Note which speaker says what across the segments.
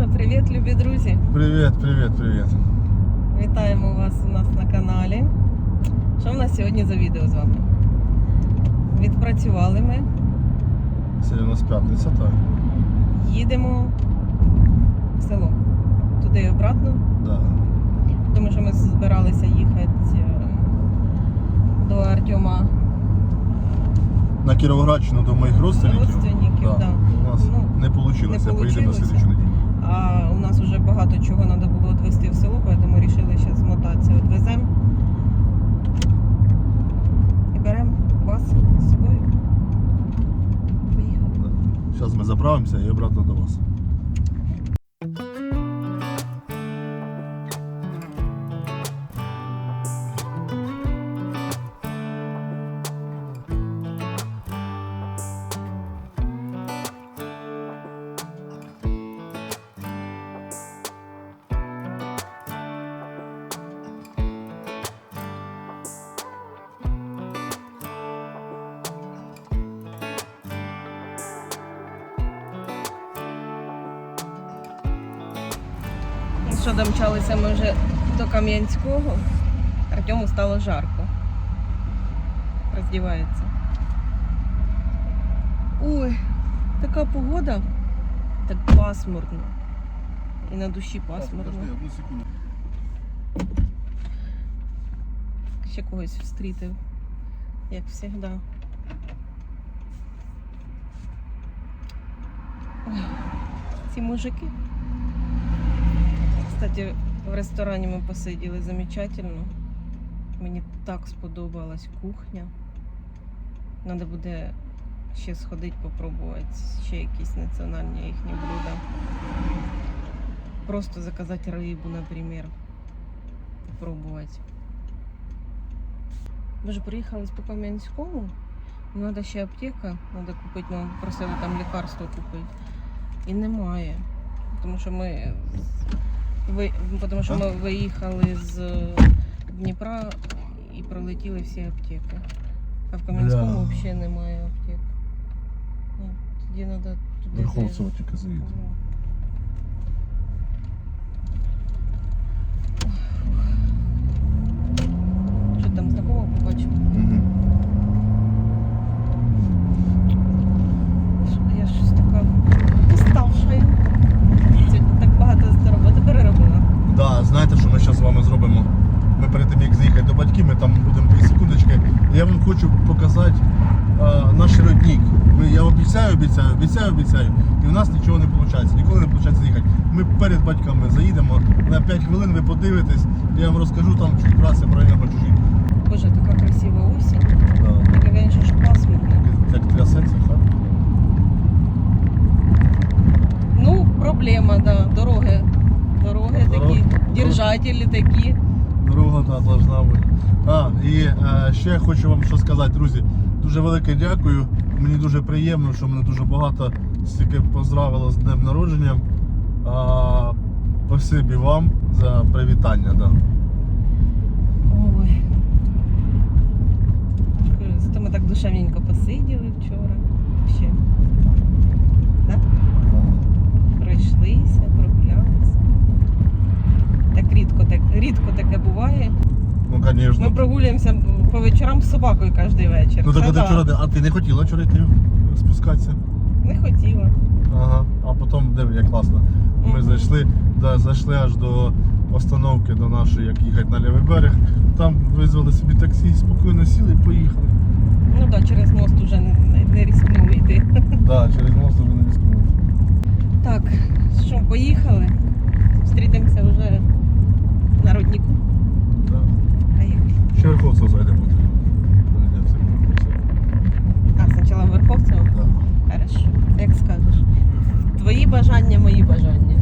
Speaker 1: що, привіт, любі друзі!
Speaker 2: Привіт, привіт, привіт.
Speaker 1: Вітаємо вас у нас на каналі. Що в нас сьогодні за відео з вами? Відпрацювали ми,
Speaker 2: Сьогодні у нас п'ятниця, так?
Speaker 1: їдемо в село. Туди і обратно.
Speaker 2: Да.
Speaker 1: Тому що ми збиралися їхати е, до Артема
Speaker 2: На Кіровоградщину до моїх родственників.
Speaker 1: родственників.
Speaker 2: Да.
Speaker 1: Да.
Speaker 2: У нас
Speaker 1: Ну,
Speaker 2: не вийшло.
Speaker 1: не
Speaker 2: Поїдемо на слідчу неділю.
Speaker 1: А у нас вже багато що, домчалися ми вже до Кам'янського. Артему стало жарко. Роздівається. Ой, така погода. Так пасмурно. І на душі пасмурно.
Speaker 2: одну секунду.
Speaker 1: Ще когось встрітив, як завжди. Ці мужики. Кстати, в ресторані ми посиділи замечательно. Мені так сподобалась кухня. Треба буде ще сходити попробувати ще якісь національні їхні блюда. Просто заказати рибу, наприклад. Попробувати. Ми ж приїхали з по Кам'янському. Треба ще аптека, треба купити, ми просили там лікарство купити. І немає. Тому що ми, ви, тому що ми виїхали з Дніпра і пролетіли всі аптеки. А в Кам'янському
Speaker 2: Бля.
Speaker 1: взагалі немає аптек. Ну, тоді треба туди.
Speaker 2: Верховцево
Speaker 1: заїжджати.
Speaker 2: тільки.
Speaker 1: Ну. Що там знакомого побачив?
Speaker 2: Угу.
Speaker 1: Я щось така уставшая. Сьогодні так багато з роботи переробила.
Speaker 2: Да, знаєте, що ми зараз з вами зробимо? Ми перед тим, як заїхати до батьків, ми там будемо дві секундочки. Я вам хочу показати а, наш родник. Ми, я обіцяю, обіцяю, обіцяю, обіцяю. І в нас нічого не виходить. Ніколи не виходить заїхати. Ми перед батьками заїдемо на 5 хвилин, ви подивитесь, я вам розкажу там чуть раз я правильно хочу жити.
Speaker 1: Боже, така красива осінь.
Speaker 2: Да.
Speaker 1: Така, звісно, ж пасмурна.
Speaker 2: Як трясеться, хат.
Speaker 1: Ну, проблема, да. Дороги. Дороги
Speaker 2: Дороги.
Speaker 1: такі, держателі такі.
Speaker 2: Дорога да, должна бути. А, і е, ще хочу вам що сказати, друзі. Дуже велике дякую. Мені дуже приємно, що мене дуже багато стільки поздравило з днем народження. А, спасибі вам за привітання. Да.
Speaker 1: Ой. Зато ми так душевненько посиділи вчора. Ще. Да? Пройшлися, прогулялися. Так рідко, так рідко таке буває.
Speaker 2: Ну, звісно.
Speaker 1: Ми прогулюємося по вечорам з собакою кожен вечір.
Speaker 2: Ну так
Speaker 1: Це
Speaker 2: а ти
Speaker 1: да.
Speaker 2: вчора, а ти не хотіла вчора йти спускатися?
Speaker 1: Не хотіла.
Speaker 2: Ага. А потім де як класно. Ми
Speaker 1: Мгм.
Speaker 2: зайшли, да, зайшли аж до остановки до нашої, як їхати на лівий берег. Там визвали собі таксі, спокійно сіли і поїхали.
Speaker 1: Ну так, да, через мост не, не, не рискнули йти.
Speaker 2: Да, через мост вже не рискнули.
Speaker 1: Так, що, поїхали. Зустрітимося вже на роднику.
Speaker 2: Да.
Speaker 1: Поїхали.
Speaker 2: Ще Верховцев зайде буде. Прийдеться Верховцев.
Speaker 1: А, спочатку в Верховцево?
Speaker 2: Да.
Speaker 1: Хорошо, як скажеш. Твої бажання, мої бажання.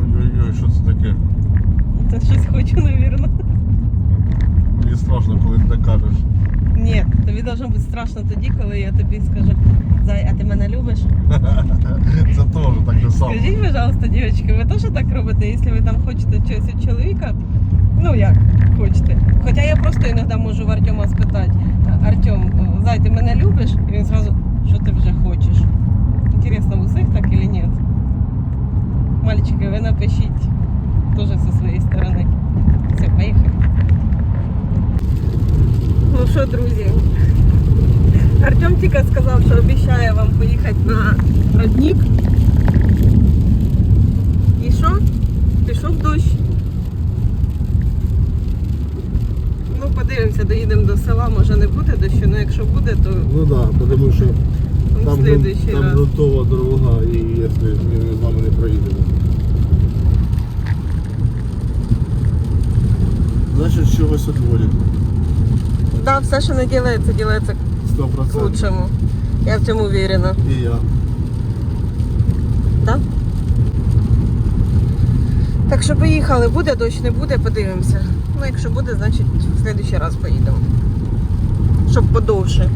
Speaker 2: Ой-ой-ой, що це таке?
Speaker 1: Це щось хочу, навірно.
Speaker 2: Мені страшно, коли ти так кажеш.
Speaker 1: Ні, тобі должно бути страшно тоді, коли я тобі скажу, Зай, а ти мене любиш?
Speaker 2: Це теж так же само.
Speaker 1: Скажіть, пожалуйста, дівчатки, ви теж так робите, якщо ви там хочете чогось від чоловіка? Ну як хочете. Хоча я просто іноді можу в Артема спитати, Артем, Зай, ти мене любиш? І він зразу, що ти вже хочеш? Інтересно, у всіх так чи ні? ви напишіть теж зі своєї сторони. Все, поїхали. Ну що, друзі, Артем тільки сказав, що обіцяє вам поїхати на родник. І що? Пішов дощ. Ну, подивимося, доїдемо до села, може не буде дощу, але якщо буде, то
Speaker 2: Ну так, да, тому що там, там грунтова дорога, і якщо ми з вами не проїдемо. Значить, чогось отворять.
Speaker 1: Да, все, що не ділається, ділається
Speaker 2: Сто
Speaker 1: к
Speaker 2: процентів.
Speaker 1: лучшему. Я в цьому уверена.
Speaker 2: І я.
Speaker 1: Да? Так що поїхали, буде дощ, не буде, подивимося. Ну, якщо буде, значить в следующий раз поїдемо. Щоб подовше.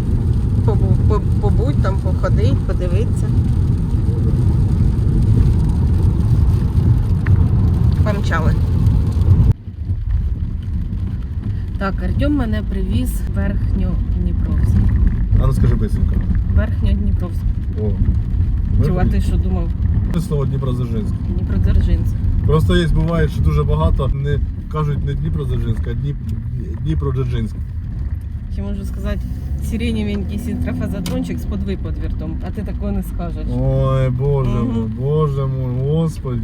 Speaker 1: Побу- по- Побудь там, походить, подивитися. Помчали. Так, Артем мене привіз в Верхньодніпровськ.
Speaker 2: А ну скажи бисенько.
Speaker 1: Верхньодніпровськ.
Speaker 2: О.
Speaker 1: Чого ти що думав?
Speaker 2: Слово Дніпродзержинськ.
Speaker 1: Дніпродзержинськ.
Speaker 2: Просто є, буває, що дуже багато не кажуть не Дніпродзержинськ, а Дніп... Дніпродзержинськ.
Speaker 1: Ще можу сказати, сиреневенький синтрофазотрончик з подвиподвіртом, а ти такого не скажеш.
Speaker 2: Ой, боже
Speaker 1: Мгм.
Speaker 2: мой, боже мой, господи.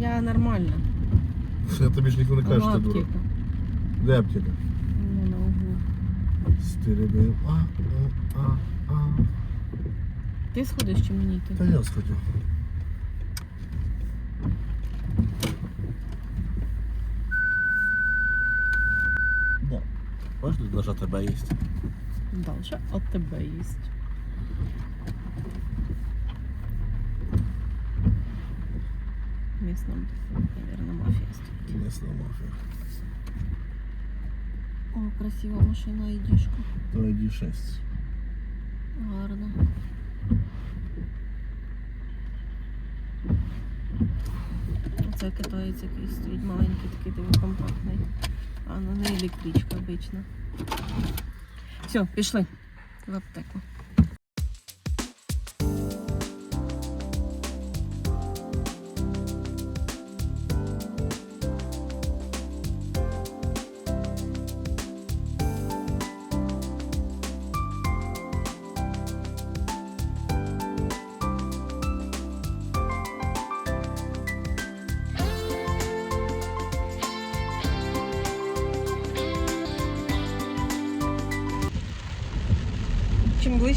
Speaker 1: Я нормально.
Speaker 2: Я тобі ж ніхто не каже,
Speaker 1: Ну,
Speaker 2: що ти дура. Де аптека?
Speaker 1: Ну, на углу.
Speaker 2: Стереби. А, а, а, а.
Speaker 1: Ти сходиш чи мені йти?
Speaker 2: Та я сходю. Да. Бачиш, тут даже тебе є.
Speaker 1: Дальше от тебе є. Місна, наверное, мафія стоїть.
Speaker 2: Місна мафія.
Speaker 1: О, красива машина, ідішка.
Speaker 2: То ID6.
Speaker 1: Гарно. Оце китаєць якийсь стоїть маленький, такий компактний. А на не електричка обична. Все, пішли в аптеку.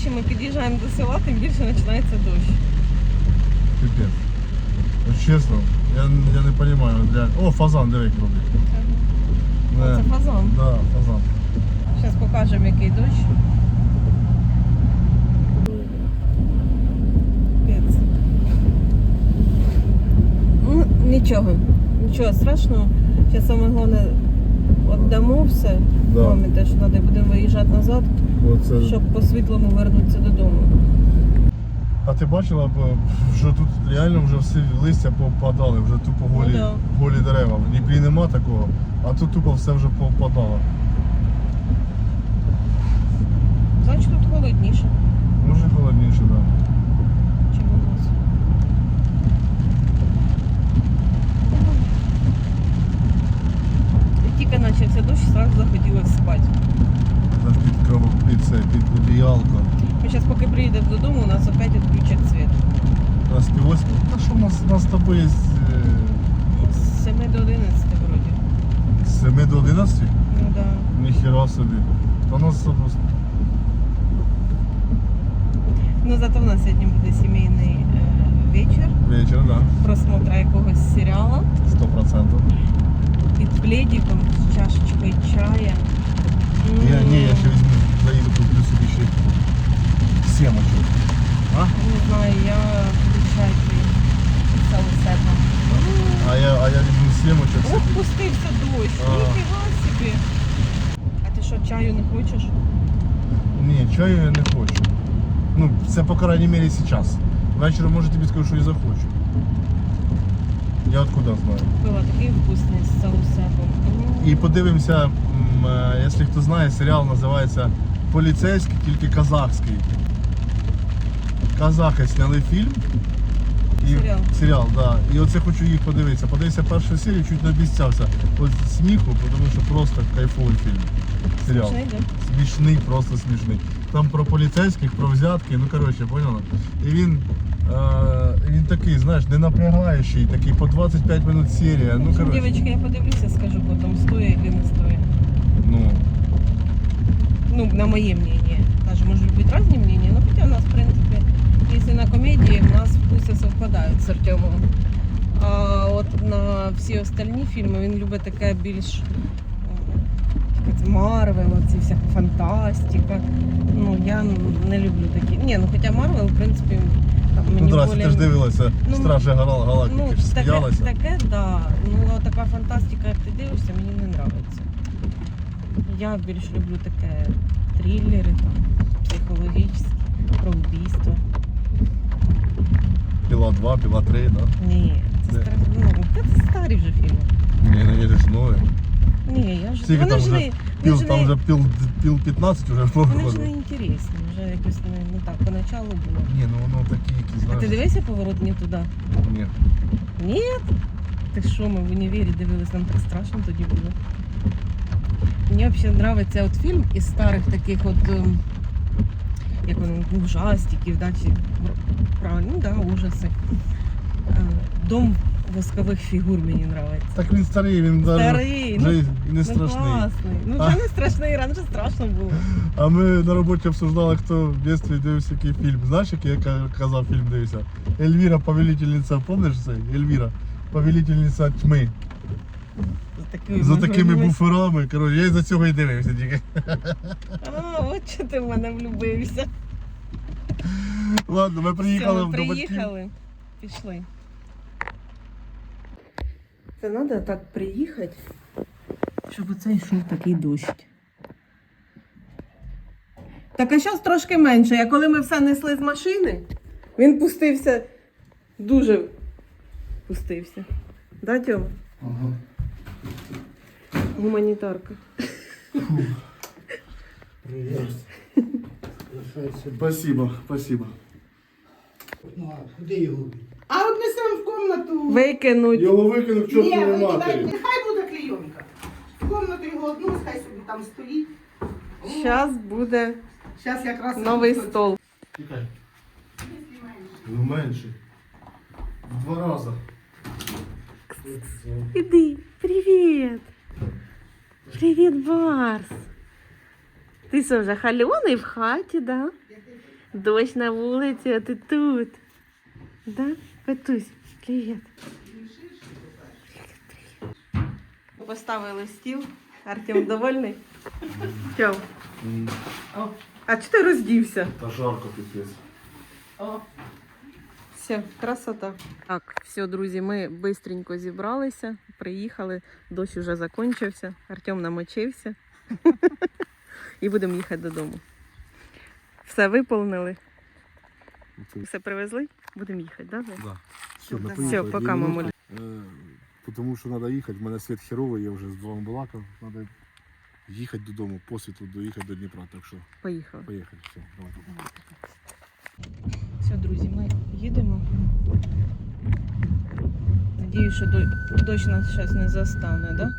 Speaker 1: Ближче ми під'їжджаємо до села, тим більше починається дощ.
Speaker 2: Пипец. Ну, чесно, я, я не понимаю. Для... О, фазан, диви, який роблять.
Speaker 1: О, це фазан.
Speaker 2: Да, фазан.
Speaker 1: Зараз покажемо, який дощ. Ну, нічого, нічого страшного. Зараз саме головне віддамо все.
Speaker 2: Да.
Speaker 1: Мамі те, що треба, будемо виїжджати назад,
Speaker 2: Оце...
Speaker 1: щоб по світлому вернутися додому.
Speaker 2: А ти бачила, що тут реально вже всі листя попадали, вже тупо голі,
Speaker 1: Ну да.
Speaker 2: голі дерева. В Дніпрі нема такого, а тут тупо все вже попадало.
Speaker 1: Значить тут холодніше,
Speaker 2: Може холодніше, так. Да.
Speaker 1: тільки почався дощ, одразу захотілося спати.
Speaker 2: Під крово, під це, під одіялко.
Speaker 1: Ми зараз поки приїдемо додому, у нас опять відключать світ.
Speaker 2: Пів восьми. Та що у нас, у нас з тобою є
Speaker 1: З 7 до 11 вроді.
Speaker 2: з 7 до 11?
Speaker 1: Ну да.
Speaker 2: Ніхіра собі. Та у нас просто
Speaker 1: Ну зато в нас сьогодні буде сімейний е, вечір,
Speaker 2: вечір, так.
Speaker 1: просмотра якогось серіалу
Speaker 2: Да, 100%.
Speaker 1: під пледиком з чашечкою чая.
Speaker 2: Я, ні, я ще візьму, заїду куплю собі ще сімочок. А?
Speaker 1: Не знаю, я пити з.
Speaker 2: А я, а я візьму сімочок
Speaker 1: Ох,
Speaker 2: собі.
Speaker 1: пустився дощ,
Speaker 2: А.
Speaker 1: ніфіга собі. А ти що, чаю не хочеш?
Speaker 2: Ні, чаю я не хочу. Ну, це по крайній мірі зараз. Ввечері може тобі скажу, що і захочу. Я откуда знаю.
Speaker 1: Пила такий вкусний з салфетом. М.
Speaker 2: І подивимося, м, е, якщо хто знає, серіал називається Поліцейський, тільки казахський. Казахи зняли фільм. І,
Speaker 1: Серіал.
Speaker 2: Серіал, да. І оце хочу їх подивитися. Подивився першу серію, чуть не обіцявся. От сміху, тому що просто кайфовий фільм. Серіал.
Speaker 1: Смішний, да?
Speaker 2: Смішний, просто смішний. Там про поліцейських, про взятки, ну коротше, поняла? І він, е, він такий, знаєш, не напрягаючий, такий по 25 минут серія. Ну, коротше.
Speaker 1: Дівчатки, я подивлюся, скажу потім, стоїть чи не стоїть.
Speaker 2: Ну,
Speaker 1: Ну, на моє мнение. Даже может быть разные мнения, но хотя у нас, в принципе, если на комедии, у нас вкуси совпадають з Артемом. А от на всі остальні фільми він любить таке більш Марвел, оці всяка фантастика. Ну, я не люблю такі. Ні, ну хоча Марвел, в принципі, там мені
Speaker 2: ну
Speaker 1: более-
Speaker 2: ти ж дивилася
Speaker 1: Ну,
Speaker 2: Стражі Гала- Галактики,
Speaker 1: Ну,
Speaker 2: ж
Speaker 1: таке,
Speaker 2: сміялася.
Speaker 1: таке, да. Ну, така фантастика, як ти дивишся, мені не подобається. Я більш люблю таке трилери, там, психологічні, про вбійство.
Speaker 2: Піла 2, Піла 3, да?
Speaker 1: Ні, це,
Speaker 2: Де?
Speaker 1: стар... ну, це старі вже фільми.
Speaker 2: Ні, не віриш, нові.
Speaker 1: Ні, я вже.
Speaker 2: Скільки
Speaker 1: Вони
Speaker 2: там вже
Speaker 1: не,
Speaker 2: Піл,
Speaker 1: вони
Speaker 2: там
Speaker 1: не,
Speaker 2: вже піл, піл 15 вже
Speaker 1: вони ж не
Speaker 2: виходить.
Speaker 1: інтересні, вже якось не, не так. Поначалу було.
Speaker 2: Ні, ну воно такі, які,
Speaker 1: А ти
Speaker 2: знаєш.
Speaker 1: дивився поворот не туди?
Speaker 2: Ні.
Speaker 1: Ні? Ти що, ми в універі дивились, нам так страшно тоді було. Мені взагалі подобається от фільм із старих таких от, ем, як вони, ужастиків, да, чи, правильно, ну да, ужаси. Е, Дом воскових фігур мені подобається.
Speaker 2: Так він старий, він
Speaker 1: Старий, ну,
Speaker 2: вже і не
Speaker 1: ну
Speaker 2: страшний.
Speaker 1: класний. Ну
Speaker 2: А.
Speaker 1: вже не страшний, раніше страшно було.
Speaker 2: А ми на роботі обсуждали, хто в дитинстві дивився який фільм. Знаєш, який я казав фільм дивився? Ельвіра, повелительниця, пам'ятаєш цей? Ельвіра, повелительниця тьми.
Speaker 1: За такими,
Speaker 2: За такими
Speaker 1: буферами.
Speaker 2: Коротше, я за цього і дивився тільки.
Speaker 1: А, от що ти в мене влюбився.
Speaker 2: Ладно, ми приїхали
Speaker 1: Все, ми
Speaker 2: до батьків.
Speaker 1: приїхали. Пішли. Це треба так приїхати, щоб оце йшов такий дощ. Так а зараз трошки менше. А коли ми все несли з машини, він пустився дуже пустився. Да, Тьома?
Speaker 2: Ага.
Speaker 1: Гуманітарка.
Speaker 2: Спасибо, спасибо.
Speaker 3: Ну, а куди його? А от несемо в комнату.
Speaker 1: Викинуть.
Speaker 2: Його викинув
Speaker 3: Ні,
Speaker 2: чортовій
Speaker 3: викидайте, нехай буде клейонка. В комнату його одну, хай собі там стоїть.
Speaker 1: Зараз буде
Speaker 3: Зараз якраз
Speaker 1: новий стол.
Speaker 2: Тікай. Ну менше. В два рази.
Speaker 1: Іди. Привіт, Барс. Ти що, вже хальоний в хаті, да? Дощ на вулиці, а ти тут. Да? Петусь, привіт. Поставили стіл. Артем довольний? Чого? О, А чи ти роздівся?
Speaker 2: Та жарко піпець.
Speaker 1: О. Все, красота. Так, все, друзі, ми швидко зібралися, приїхали, дощ уже закінчився, Артем намочився. І будемо їхати додому. Все виповнили, все привезли, будемо їхати, так? Да?
Speaker 2: Да.
Speaker 1: Все,
Speaker 2: ми
Speaker 1: Все, пока,
Speaker 2: минути. Е, Тому що треба їхати, в мене світ херовий, я вже з двома балакав. Треба їхати додому, по світу доїхати до Дніпра, так що
Speaker 1: Поїхали.
Speaker 2: поїхали. Все, давай.
Speaker 1: Все, друзі, ми їдемо. Надіюсь, що дощ нас зараз не застане, так? Да?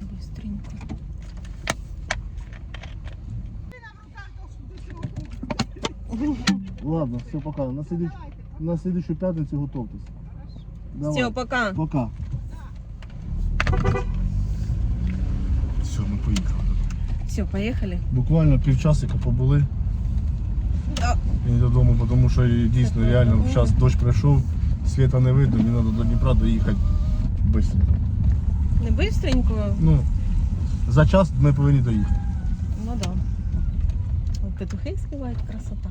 Speaker 1: Быстренько.
Speaker 2: Ладно, все, пока. На, слідуч... на слідущу п'ятницю готовтесь. Давай.
Speaker 1: Все, пока.
Speaker 2: Пока. Все, ми поїхали.
Speaker 1: Все, поїхали.
Speaker 2: Буквально півчасика побули.
Speaker 1: Да.
Speaker 2: І додому, тому що дійсно
Speaker 1: Так,
Speaker 2: реально зараз дощ прийшов, світа не видно, мені треба до Дніпра доїхати швидко.
Speaker 1: Не быстренько,
Speaker 2: Ну, за час ми повинні доїхати.
Speaker 1: ну да. От петухи співають красота.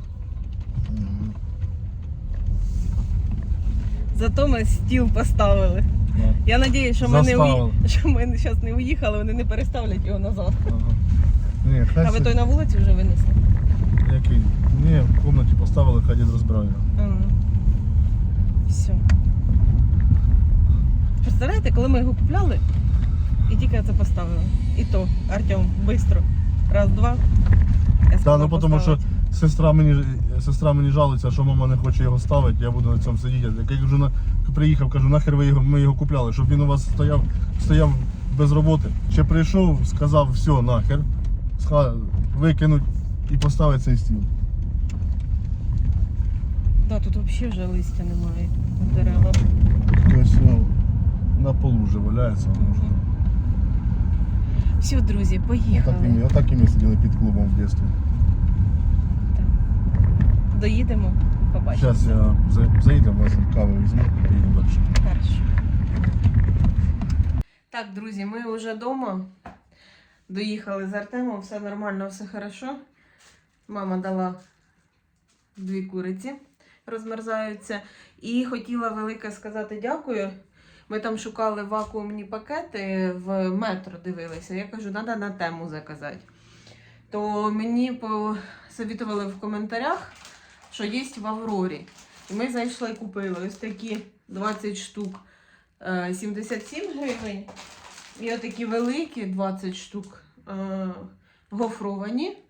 Speaker 1: Зато ми стіл поставили.
Speaker 2: Да.
Speaker 1: Я надіюсь, що уї... що ми зараз не уїхали, вони не переставлять його назад.
Speaker 2: Ага. Ні, хай
Speaker 1: А ви той на вулиці вже винесли?
Speaker 2: Який? Ні, в кімнаті поставили, хай дід розбирає.
Speaker 1: Ага. Все. Представляєте, коли ми його купляли і тільки це поставили. І то, Артем, швидко. Раз, два. Я
Speaker 2: ну тому що. Сестра мені, сестра мені жалується, що мама не хоче його ставити, я буду на цьому сидіти. Як я кажу, на, приїхав, кажу, нахер ви його, ми його купляли, щоб він у вас стояв, стояв без роботи. Ще прийшов, сказав, все, нахер, викинуть і поставити цей стіл.
Speaker 1: Да, тут взагалі вже листя немає на деревах.
Speaker 2: Ось ну, на полу вже валяється.
Speaker 1: Все, друзі,
Speaker 2: Отак і, ми, отак і ми сиділи під клубом в дитинстві.
Speaker 1: Доїдемо, побачимо.
Speaker 2: Зараз я за- заїду в кави візьму і поїду далі.
Speaker 1: Хорошо. Так, друзі, ми вже вдома. Доїхали з Артемом, все нормально, все хорошо. Мама дала дві куриці, розмерзаються. І хотіла велике сказати дякую. Ми там шукали вакуумні пакети в метро дивилися. Я кажу, треба на тему заказати. То мені посовітували в коментарях, що є в Аврорі. І ми зайшли і купили ось такі 20 штук е, 77 гривень. І отакі великі 20 штук е, гофровані.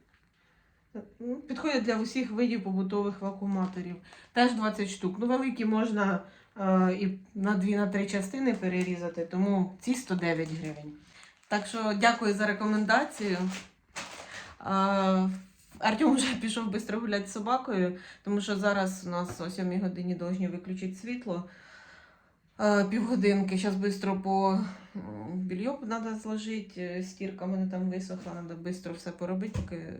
Speaker 1: Ну, Підходять для усіх видів побутових вакууматорів. Теж 20 штук. Ну, великі можна е, і на 2-3 частини перерізати, тому ці 109 гривень. Так що дякую за рекомендацію. Е, Артем вже пішов швидко гуляти з собакою, тому що зараз у нас о 7 годині повинні виключити світло. Е, Півгодинки. Зараз швидко по белье треба зложити. е, Стірка мене там висохла, треба швидко все поробити, поки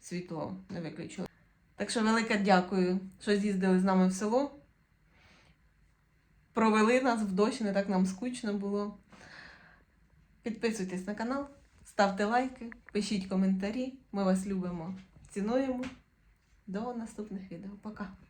Speaker 1: світло не виключили. Так що велике дякую, що з'їздили з нами в село. Провели нас в дощ, не так нам скучно було. Підписуйтесь на канал, ставте лайки, пишіть коментарі. Ми вас любимо, цінуємо. До наступних відео. Пока!